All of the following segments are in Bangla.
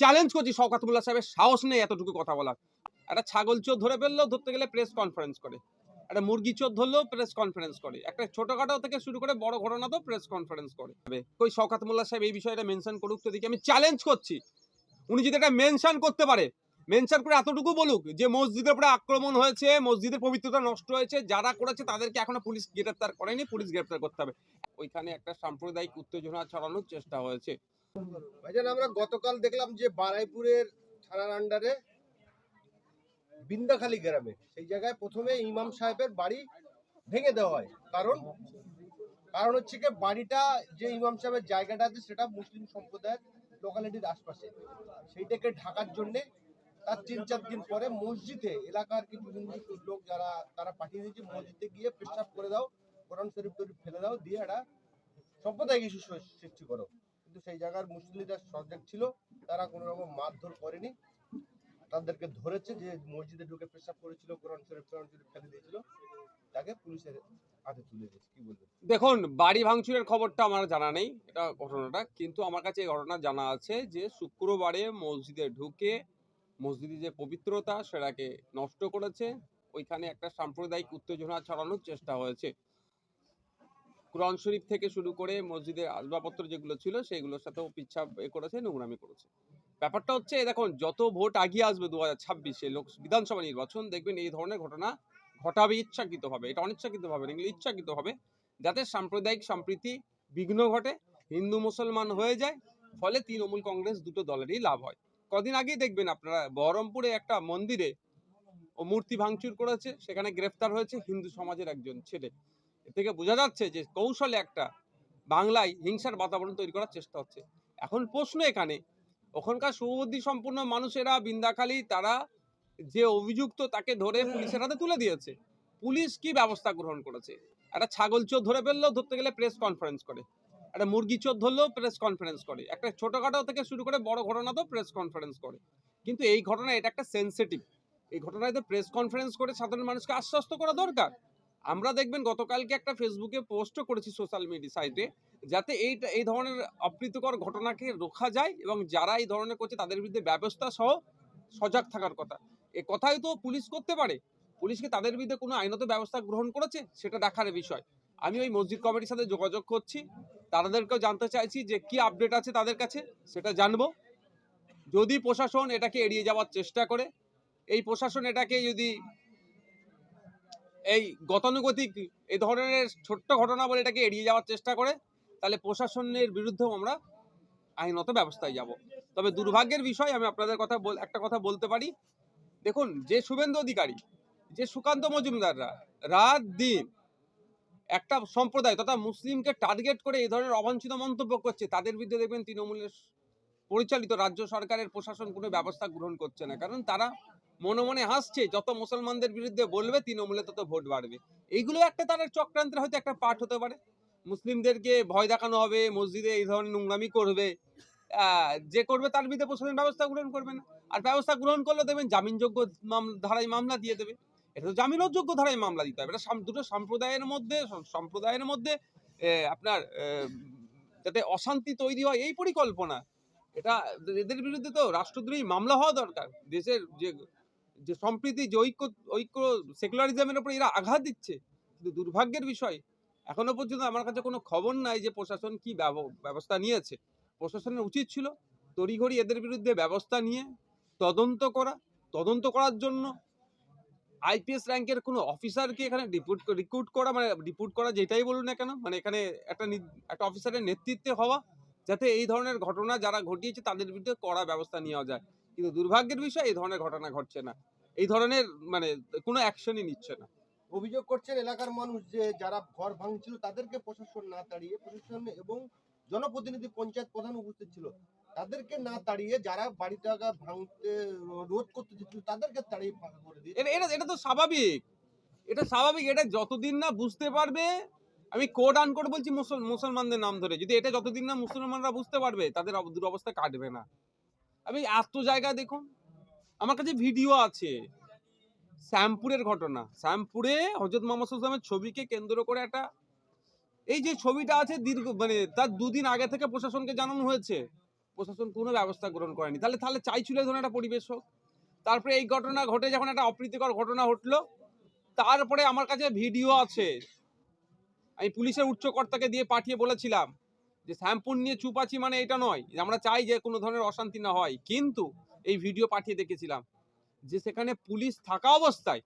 চ্যালেঞ্জ করছি শওকাতুল্লাহ সাহেবের সাহস নেই এতটুকু কথা বলার। একটা ছাগল চোর ধরে ফেললেও ধরতে গেলে প্রেস কনফারেন্স করে। একটা মুরগি চোর ধরলেও প্রেস কনফারেন্স করে। একটা ছোটখাটো থেকে শুরু করে বড় ঘটনা তো প্রেস কনফারেন্স করে। ওই শওকাত মোল্লা সাহেব এই বিষয়টা মেনশন করুক তো দেখি। আমি চ্যালেঞ্জ করছি। উনি যদি এটা মেনশন করতে পারে মেনশন করে এতটুকু বলুক যে মসজিদের উপরে আক্রমণ হয়েছে, মসজিদের পবিত্রতা নষ্ট হয়েছে, যারা করেছে তাদেরকে এখনও পুলিশ গ্রেপ্তার করেনি, পুলিশ গ্রেপ্তার করতে হবে। ওইখানে একটা সাম্প্রদায়িক উত্তেজনা ছড়ানোর চেষ্টা হয়েছে। ভাইজান, আমরা গতকাল দেখলাম যে বারাইপুরের থানার আন্ডারে বিন্দাখালী গ্রামে, সেই জায়গায় প্রথমে ইমাম সাহেবের বাড়ি ভেঙে দেওয়া হয়। কারণ কারণ হচ্ছে কি, বাড়িটা যে ইমাম সাহেবের জায়গাটা আছে, সেটা মুসলিম সম্প্রদায়ের লোকালিটির আশপাশে। সেইটাকে ঢাকার জন্যে তার তিন চার দিন পরে মসজিদে, এলাকার কিছু হিন্দু লোক যারা, তারা পাঠিয়ে দিয়েছে, মসজিদে গিয়ে পেশাব করে দাও, কোরআন শরীফ টরীফ ফেলে দাও, দিয়ে একটা সম্প্রদায়িক ইস্যু সৃষ্টি করো। কিন্তু সেই জায়গার মুসলিমরা সজাগ ছিল, তারা কোনো রকম মারধর করেনি। তাদেরকে ধরেছে যে মসজিদে ঢুকে পেশাব করেছিল, কোরআন শরীফ কোরআন শরীফ ফেলে দিয়েছিল, তাকে পুলিশের হাতে তুলে দিয়েছে। কি দেখুন, বাড়ি ভাঙচুরের খবরটা আমার জানা নেই, এটা ঘটনাটা, কিন্তু আমার কাছে এই ঘটনা জানা আছে যে শুক্রবারে মসজিদে ঢুকে মসজিদে যে পবিত্রতা সেটাকে নষ্ট করেছে, ওইখানে একটা সাম্প্রদায়িক উত্তেজনা ছড়ানোর চেষ্টা হয়েছে। কোরআন শরীফ থেকে শুরু করে মসজিদের আসবাবপত্র যেগুলো ছিল সেগুলোর সাথেও পিচ্ছা এ করেছে, নোংরামি করেছে। ব্যাপারটা হচ্ছে দেখুন, যত ভোট আগিয়ে আসবে দু হাজার ছাব্বিশে লোক, বিধানসভা নির্বাচন, দেখবেন এই ধরনের ঘটনা ঘটাবে ইচ্ছাকৃতভাবে এটা অনিচ্ছাকৃতভাবে এগুলো ইচ্ছাকৃতভাবে, যাতে সাম্প্রদায়িক সম্প্রীতি বিঘ্ন ঘটে, হিন্দু মুসলমান হয়ে যায়, ফলে তৃণমূল কংগ্রেস দুটো দলেরই লাভ হয়। কদিন আগেই দেখবেন আপনারা, বহরমপুরে একটা মন্দিরে ও মূর্তি ভাঙচুর করেছে, সেখানে গ্রেফতার হয়েছে হিন্দু সমাজের একজন ছেলে। থেকে বোঝা যাচ্ছে যে কৌশলে একটা বাংলায় হিংসার বাতাবরণ তৈরি করার চেষ্টা হচ্ছে। এখন প্রশ্ন এখানে, ওখানকার সুবুদ্ধি সম্পূর্ণ মানুষেরা বিন্দাখালী তারা যে অভিযুক্ত তাকে ধরে পুলিশের হাতে তুলে দিয়েছে, পুলিশ কি ব্যবস্থা গ্রহণ করেছে? একটা ছাগল চোর ধরে ফেললেও ধরতে গেলে প্রেস কনফারেন্স করে। একটা মুরগি চোর ধরলেও প্রেস কনফারেন্স করে। একটা ছোটখাটো থেকে শুরু করে বড় ঘটনা তো প্রেস কনফারেন্স করে। কিন্তু এই ঘটনা, এটা একটা সেন্সিটিভ এই ঘটনায় তো প্রেস কনফারেন্স করে সাধারণ মানুষকে আশ্বস্ত করা দরকার। আমরা দেখবেন গতকালকে একটা ফেসবুকে পোস্টও করেছি সোশ্যাল মিডিয়া সাইটে যাতে এই এই ধরনের অপ্রীতিকর ঘটনাকে রোখা যায় এবং যারা এই ধরনের করছে তাদের বিরুদ্ধে ব্যবস্থা সহ সজাগ থাকার কথা। এ কথাই তো পুলিশ করতে পারে। পুলিশকে তাদের বিরুদ্ধে কোনো আইনত ব্যবস্থা গ্রহণ করেছে? সেটা দেখার বিষয়। আমি ওই মসজিদ কমিটির সাথে যোগাযোগ করছি। তাদেরকেও জানতে চাইছি যে কি আপডেট আছে তাদের কাছে, সেটা জানব। যদি প্রশাসন এটাকে এড়িয়ে যাওয়ার চেষ্টা করে, এই প্রশাসন এটাকে যদি এই গতানুগতিক এই ধরনের ছোট্ট ঘটনা বলে এটাকে এড়িয়ে যাওয়ার চেষ্টা করে, তাহলে প্রশাসনের বিরুদ্ধেও আমরা আইনত ব্যবস্থায় যাব। তবে দুর্ভাগ্যের বিষয়, আমি আপনাদের কথা বল, একটা কথা বলতে পারি। দেখুন, যে শুভেন্দু অধিকারী, যে সুকান্ত মজুমদাররা রাত দিন একটা সম্প্রদায় তথা মুসলিমকে টার্গেট করে এই ধরনের অবাঞ্ছিত মন্তব্য করছে, তাদের বিরুদ্ধে দেখবেন তৃণমূলের পরিচালিত রাজ্য সরকারের প্রশাসন কোনো ব্যবস্থা গ্রহণ করছে না। কারণ তারা মনে মনে হাসছে, যত মুসলমানদের বিরুদ্ধে বলবে তৃণমূলে তত ভোট বাড়বে। এইগুলো একটা তার চক্রান্তের হয়তো একটা পাঠ হতে পারে। মুসলিমদেরকে ভয় দেখানো হবে, মসজিদে এই ধরনের নোংরামি করবে যে করবে তার বিরুদ্ধে প্রশাসন ব্যবস্থা গ্রহণ করবে না। আর ব্যবস্থা গ্রহণ করলে দেবেন জামিনযোগ্য ধারায় মামলা দিয়ে দেবে। এটা তো জামিনযোগ্য ধারায় মামলা দিতে হবে। এটা দুটো সম্প্রদায়ের মধ্যে সম্প্রদায়ের মধ্যে আপনার যাতে অশান্তি তৈরি হয়, এই পরিকল্পনা। এটা এদের বিরুদ্ধে তো রাষ্ট্রদ্রোহী মামলা হওয়া দরকার। দেশের যে যে সম্প্রীতি, যে ঐক্য ঐক্য সেকুলারিজমের উপর এরা আঘাত দিচ্ছে, কিন্তু দুর্ভাগ্যের বিষয়, এখনও পর্যন্ত আমার কাছে কোনো খবর নাই যে প্রশাসন কি ব্যবস্থা নিয়েছে। প্রশাসনের উচিত ছিল তড়িঘড়ি এদের বিরুদ্ধে ব্যবস্থা নিয়ে তদন্ত করা, তদন্ত করার জন্য আইপিএস র্যাঙ্কের কোনো অফিসারকে এখানে রিপোর্ট, রিক্রুট করা মানে রিপোর্ট করা যেটাই বলুন না কেন মানে এখানে একটা একটা অফিসারের নেতৃত্বে হওয়া, যাতে এই ধরনের ঘটনা যারা ঘটিয়েছে তাদের বিরুদ্ধে কড়া ব্যবস্থা নেওয়া যায়। কিন্তু দুর্ভাগ্যের বিষয়, এই ধরনের ঘটনা ঘটছে না। এই ধরনের মানে কোনো অ্যাকশনই নিচ্ছে না। অভিযোগ করছেন এলাকার মানুষ যে যারা ঘর ভাঙছিল তাদেরকে প্রশাসন না তাড়িয়ে প্রশাসন এবং জনপ্রতিনিধি পঞ্চায়েত প্রধান উপস্থিত ছিল তাদেরকে না তাড়িয়ে যারা বাড়িটাকে ভাঙতে রোধ করতে চেয়েছিল তাদেরকে তাড়িয়ে ফাঁকা করে দিয়ে এটা এটা তো স্বাভাবিক। এটা স্বাভাবিক এটা যতদিন না বুঝতে পারবে আমি কোড আন করে বলছি মুসল- মুসলমানদের নাম ধরে যদি এটা যতদিন না মুসলমানরা বুঝতে পারবে তাদের দুরবস্থা কাটবে না। আমি এত জায়গা দেখুন আমার কাছে ভিডিও আছে। শ্যামপুরের ঘটনা। শ্যামপুরে হজরত মোহাম্মদ ইসলামের ছবিকে কেন্দ্র করে একটা এই যে ছবিটা আছে দীর্ঘ মানে তার দুদিন আগে থেকে প্রশাসনকে জানানো হয়েছে। প্রশাসন কোনো ব্যবস্থা গ্রহণ করেনি। তাহলে তাহলে চাইছিল এই ধরনের একটা পরিবেশ হোক। তারপরে এই ঘটনা ঘটে যখন একটা অপ্রীতিকর ঘটনা ঘটলো, তারপরে আমার কাছে ভিডিও আছে। আমি পুলিশের উচ্চকর্তাকে দিয়ে পাঠিয়ে বলেছিলাম যে, শ্যাম্পুর নিয়ে চুপ আছি মানে এটা নয়। আমরা চাই যে কোনো ধরনের অশান্তি না হয়। কিন্তু এই ভিডিও পাঠিয়ে দেখেছিলাম যে সেখানে পুলিশ থাকা অবস্থায়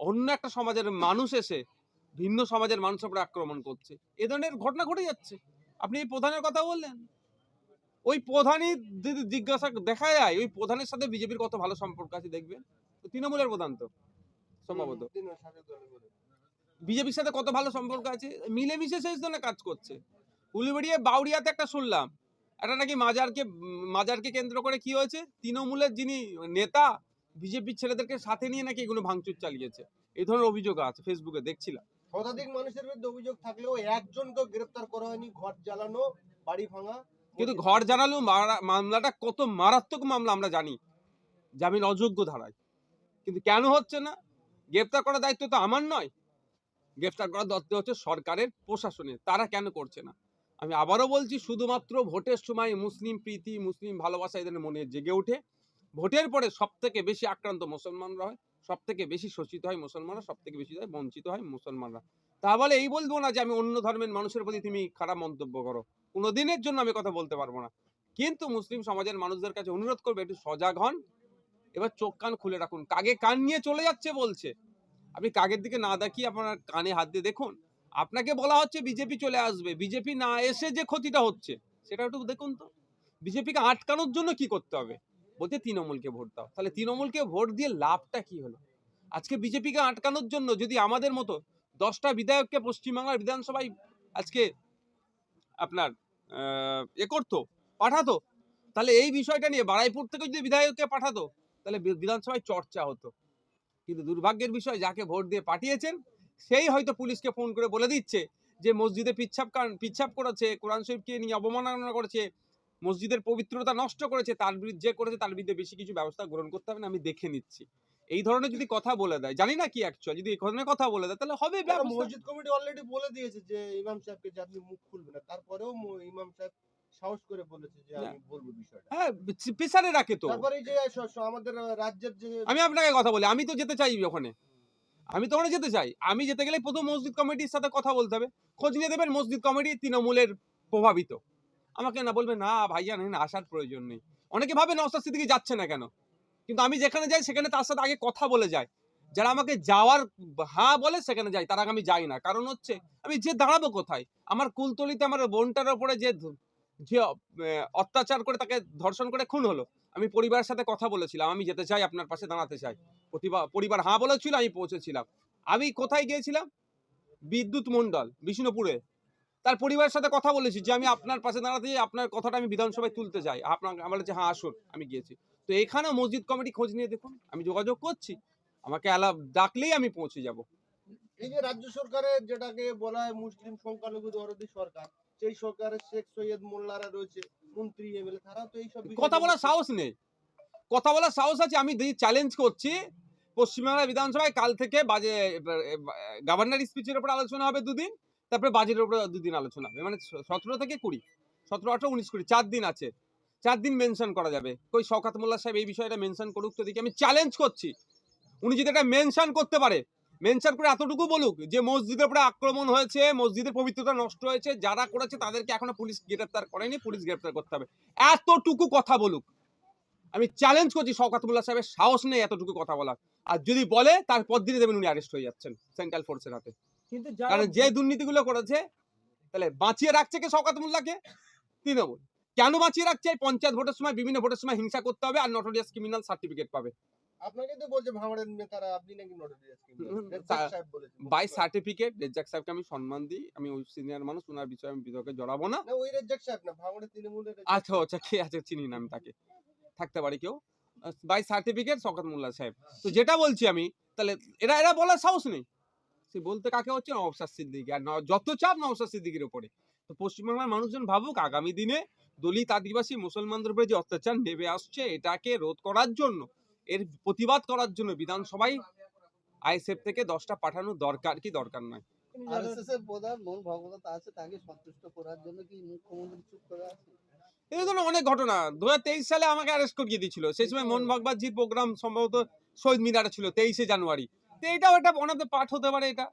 অন্য একটা সমাজের মানুষ এসে ভিন্ন সমাজের মানুষের উপরে আক্রমণ করছে। এ ধরনের ঘটনা ঘটে যাচ্ছে। আপনি এই প্রধানের কথা বললেন। ওই প্রধানই যদি জিজ্ঞাসা দেখা যায় ওই প্রধানের সাথে বিজেপির কত ভালো সম্পর্ক আছে দেখবেন? তো তৃণমূলের প্রধান তো সম্ভবত। বিজেপির সাথে কত ভালো সম্পর্ক আছে? মিলেমিশে সেই জন্য কাজ করছে। উলিবেড়িয়ে বাউরিয়াতে একটা শুনলাম একটা নাকি মাজারকে মাজারকে কেন্দ্র করে কি হয়েছে? তৃণমূলের যিনি নেতা বিজেপির ছেলেদেরকে সাথে নিয়ে নাকি এগুলো ভাঙচুর চালিয়েছে। এই ধরনের অভিযোগ আছে ফেসবুকে দেখছিলাম। শতাধিক মানুষের বিরুদ্ধে অভিযোগ থাকলেও একজনকেও গ্রেপ্তার করা হয়নি ঘর জ্বালানো বাড়ি ভাঙা। কিন্তু ঘর মামলাটা কত মারাত্মক মামলা আমরা জানি জামিন অযোগ্য ধারায়। কিন্তু কেন হচ্ছে না? গ্রেপ্তার করার দায়িত্ব তো আমার নয়। গ্রেপ্তার করার দায়িত্ব হচ্ছে সরকারের প্রশাসনের। তারা কেন করছে না? আমি আবারও বলছি, শুধুমাত্র ভোটের সময় মুসলিম প্রীতি, মুসলিম ভালোবাসা এদের মনে জেগে ওঠে। ভোটের পরে সব থেকে বেশি আক্রান্ত মুসলমানরা হয় সব থেকে বেশি শোষিত হয় মুসলমানরা সব থেকে বেশি হয় বঞ্চিত হয় মুসলমানরা। তা বলে এই বলব না যে আমি অন্য ধর্মের মানুষের প্রতি তুমি খারাপ মন্তব্য করো। কোনো দিনের জন্য আমি কথা বলতে পারব না। কিন্তু মুসলিম সমাজের মানুষদের কাছে অনুরোধ করবে, একটু সজাগ হন। এবার চোখ কান খুলে রাখুন। কাগে কান নিয়ে চলে যাচ্ছে বলছে। আপনি কাগের দিকে না দেখিয়ে আপনার কানে হাত দিয়ে দেখুন। আপনাকে বলা হচ্ছে বিজেপি চলে আসবে। বিজেপি না এসে যে ক্ষতিটা হচ্ছে, সেটা একটু দেখুন তো। বিজেপিকে আটকানোর জন্য কি করতে হবে? বলতে তৃণমূলকে ভোট দাও। তাহলে তৃণমূলকে ভোট দিয়ে লাভটা কি হলো? আজকে বিজেপিকে আটকানোর জন্য যদি আমাদের মতো দশটা বিধায়ককে পশ্চিমবাংলার বিধানসভায় আজকে আপনার এ করতো, পাঠাতো, তাহলে এই বিষয়টা নিয়ে বারাইপুর থেকে যদি বিধায়ককে পাঠাতো, তাহলে বিধানসভায় চর্চা হতো। কিন্তু দুর্ভাগ্যের বিষয়, যাকে ভোট দিয়ে পাঠিয়েছেন সেই হয়তো পুলিশকে ফোন করে বলে দিচ্ছে যে মসজিদে পিচ্ছাপ পিচ্ছাপ করেছে কোরআন শরীফকে নিয়ে অবমাননা করেছে মসজিদের পবিত্রতা নষ্ট করেছে তার বিরুদ্ধে যে করেছে তার বিরুদ্ধে বেশি কিছু ব্যবস্থা গ্রহণ করতে হবে না আমি দেখে নিচ্ছি। এই ধরনের যদি কথা বলে দেয় জানি না কি অ্যাকচুয়াল যদি এই ধরনের কথা বলে দেয় তাহলে হবে মসজিদ কমিটি অলরেডি বলে দিয়েছে যে ইমাম সাহেবকে যে আপনি মুখ খুলবেন না তারপরেও ইমাম সাহেব সাহস করে বলেছে যে আমি বলব বিষয়টা। হ্যাঁ প্রেসারে রাখে তো। তারপরে যে স- স- আমাদের রাজ্যের যে আমি আপনাকে কথা বলি আমি তো যেতে চাই ওখানে। আমি তো যেতে চাই। আমি যেতে গেলে প্রথম মসজিদ কমিটির সাথে কথা বলতে হবে। খোঁজ নিয়ে দেবেন মসজিদ কমিটি তৃণমূলের প্রভাবিত। আমাকে না বলবে, না ভাইয়া না আসার প্রয়োজন নেই। অনেকে ভাবে নওসাদ সিদ্দিকি যাচ্ছে না কেন? কিন্তু আমি যেখানে যাই, সেখানে তার সাথে আগে কথা বলে যায়। যারা আমাকে যাওয়ার হ্যাঁ বলে, সেখানে যাই। তার আগে আমি যাই না। কারণ হচ্ছে, আমি যে দাঁড়াবো কোথায়? আমার কুলতলিতে আমার বোনটার ওপরে যে অত্যাচার করে তাকে ধর্ষণ করে খুন হলো, আমি পরিবারের সাথে কথা বলেছিলাম, আমি যেতে চাই, আপনার পাশে দাঁড়াতে চাই। পরিবার হ্যাঁ বলেছিল আমি পৌঁছেছিলাম। আমি কোথায় গিয়েছিলাম? বিদ্যুৎ মণ্ডল বিষ্ণুপুরে। তার পরিবারের সাথে কথা বলেছি যে আমি আপনার পাশে দাঁড়াতে আপনার কথাটা আমি বিধানসভায় তুলতে চাই আপনার আমার বলেছে হ্যাঁ আসুন আমি গিয়েছি। তো এখানে মসজিদ কমিটি খোঁজ নিয়ে দেখুন আমি যোগাযোগ করছি। আমাকে আলা ডাকলেই আমি পৌঁছে যাব। এই যে রাজ্য সরকারের যেটাকে বলা হয় মুসলিম সংখ্যালঘু দরদি সরকার সেই সরকারের শেখ সৈয়দ মোল্লারা রয়েছে মন্ত্রী এমএলএ তারা তো এইসব কথা বলার সাহস নেই। কথা বলার সাহস আছে আমি চ্যালেঞ্জ করছি পশ্চিমবাংলা বিধানসভায় কাল থেকে বাজে গভর্নর স্পিচের উপর আলোচনা হবে দুদিন, তারপরে বাজেটের উপর দুদিন আলোচনা হবে। মানে সতেরো থেকে কুড়ি, সতেরো, আঠারো, উনিশ, কুড়ি, চার দিন আছে। চার দিন মেনশন করা যাবে। কই শওকাত মোল্লা সাহেব এই বিষয়টা মেনশন করুক তো দেখি। আমি চ্যালেঞ্জ করছি। উনি যদি এটা মেনশন করতে পারে মেনশন করে এতটুকু বলুক যে মসজিদের উপরে আক্রমণ হয়েছে, মসজিদের পবিত্রতা নষ্ট হয়েছে, যারা করেছে তাদেরকে এখনও পুলিশ গ্রেপ্তার করেনি, পুলিশ গ্রেপ্তার করতে হবে। এতটুকু কথা বলুক। আমি চ্যালেঞ্জ করছি শওকাত মোল্লা সাহেবের সাহস নেই এতটুকু কথা বলার। আর যদি বলে তারপর দিনে দেবেন উনি অ্যারেস্ট হয়ে যাচ্ছেন সেন্ট্রাল ফোর্সের হাতে। কিন্তু কারণ যে দুর্নীতিগুলো করেছে তাহলে বাঁচিয়ে রাখছে কে শওকাত মোল্লাকে তৃণমূল। কেন বাঁচিয়ে রাখছে? এই পঞ্চায়েত ভোটের সময় বিভিন্ন ভোটের সময় হিংসা করতে হবে আর নটোরিয়াস ক্রিমিনাল সার্টিফিকেট পাবে। আপনাকে তো বলছে ভাঙড়ের নেতারা আপনি নাকি নোটিস হুম, বাই সার্টিফিকেট রেজ্জাক সাহেবকে আমি সম্মান দিই আমি ওই সিনিয়র মানুষ ওনার বিষয়ে আমি বিতর্কে জড়াবো না। না ওই রেজ্জাক সাহেব না ভাঙড়ের তৃণমূলের আচ্ছা আচ্ছা কে আছে চিনি না আমি তাকে। থাকতে পারি কেউ বাই সার্টিফিকেট শওকত মোল্লা সাহেব। তো যেটা বলছি আমি তাহলে এরা এরা বলার সাহস নেই। সে বলতে কাকে হচ্ছে? নওসাদ সিদ্দিকি। আর যত চাপ নওসাদ সিদ্দিকির উপরে। তো পশ্চিমবাংলার মানুষজন ভাবুক আগামী দিনে দলিত আদিবাসী মুসলমানদের উপরে যে অত্যাচার নেমে আসছে এটাকে রোধ করার জন্য এর প্রতিবাদ করার জন্য বিধানসভায় আইএসএফ থেকে দশটা পাঠানো দরকার কি দরকার নয়? আরএসএস এর প্রধান মোহন ভগবত আছে তাকে সন্তুষ্ট করার জন্য কি মুখ্যমন্ত্রী চুপ করে আছে? এই ধরনের অনেক ঘটনা। দু হাজার তেইশ সালে আমাকে অ্যারেস্ট করিয়ে দিয়েছিল। সেই সময় মোহন ভাগবতজির প্রোগ্রাম সম্ভবত শহীদ মিনারে ছিল তেইশে জানুয়ারি। তো এটাও একটা ওনাদের পাঠ হতে পারে এটা।